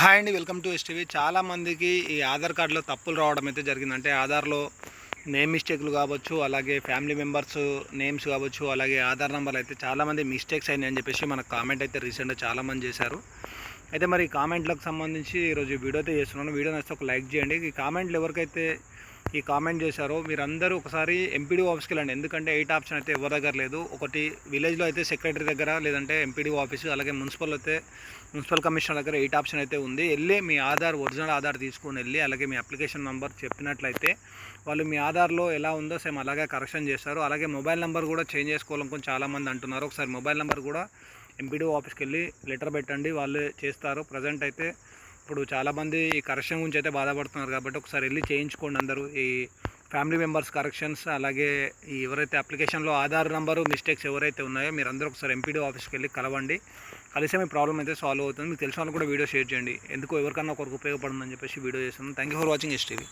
Hi అండి welcome to STV. చాలామందికి ఈ ఆధార్ కార్డులో తప్పులు రావడం అయితే జరిగింది. అంటే ఆధార్లో నేమ్ మిస్టేక్లు కావచ్చు అలాగే ఫ్యామిలీ మెంబర్స్ నేమ్స్ కావచ్చు అలాగే ఆధార్ నెంబర్లు అయితే చాలామంది మిస్టేక్స్ అయినాయి అని చెప్పేసి మనకు కామెంట్ అయితే రీసెంట్గా చాలామంది చేశారు. అయితే మరి ఈ కామెంట్లకు సంబంధించి ఈరోజు వీడియో అయితే చేస్తున్నాను. వీడియో నచ్చితే ఒక లైక్ చేయండి. ఈ కామెంట్లు ఎవరికైతే ఈ కామెంట్ చేశారో మీరందరూ ఒకసారి ఎంపీడీ ఆఫీస్కి వెళ్ళండి. ఎందుకంటే ఎయిట్ ఆప్షన్ అయితే ఎవరి దగ్గర లేదు. ఒకటి విలేజ్లో అయితే సెక్రటరీ దగ్గర లేదంటే ఎంపీడీ ఆఫీస్ అలాగే మున్సిపల్ అయితే మున్సిపల్ కమిషనర్ దగ్గర ఎయిట్ ఆప్షన్ అయితే ఉంది. వెళ్ళి మీ ఆధార్ ఒరిజినల్ ఆధార్ తీసుకొని వెళ్ళి అలాగే మీ అప్లికేషన్ నెంబర్ చెప్పినట్లయితే వాళ్ళు మీ ఆధార్లో ఎలా ఉందో సేమ్ అలాగే కరెక్షన్ చేస్తారు. అలాగే మొబైల్ నెంబర్ కూడా చేంజ్ చేసుకోవాలనుకుని చాలామంది అంటున్నారు. ఒకసారి మొబైల్ నెంబర్ కూడా ఎంపీడీ ఆఫీస్కి వెళ్ళి లెటర్ పెట్టండి. వాళ్ళు చేస్తారు. ప్రజెంట్ అయితే ఇప్పుడు చాలామంది ఈ కరెక్షన్ గురించి అయితే బాధపడుతున్నారు కాబట్టి ఒకసారి వెళ్ళి చేయించుకోండి అందరూ. ఈ ఫ్యామిలీ మెంబర్స్ కరెక్షన్స్ అలాగే ఈ ఎవరైతే అప్లికేషన్లో ఆధార్ నెంబరు మిస్టేక్స్ ఎవరైతే ఉన్నాయో మీరు అందరూ ఒకసారి ఎంపీడీ ఆఫీస్కి వెళ్ళి కలవండి. కలిసే మీ ప్రాబ్లం అయితే సాల్వ్ అవుతుంది. మీకు తెలిసిన వాళ్ళు కూడా వీడియో షేర్ చేయండి. ఎందుకు ఎవరికన్నా ఒకరికి ఉపయోగపడుతుందని చెప్పేసి వీడియో చేస్తున్నాను thank you for watching STV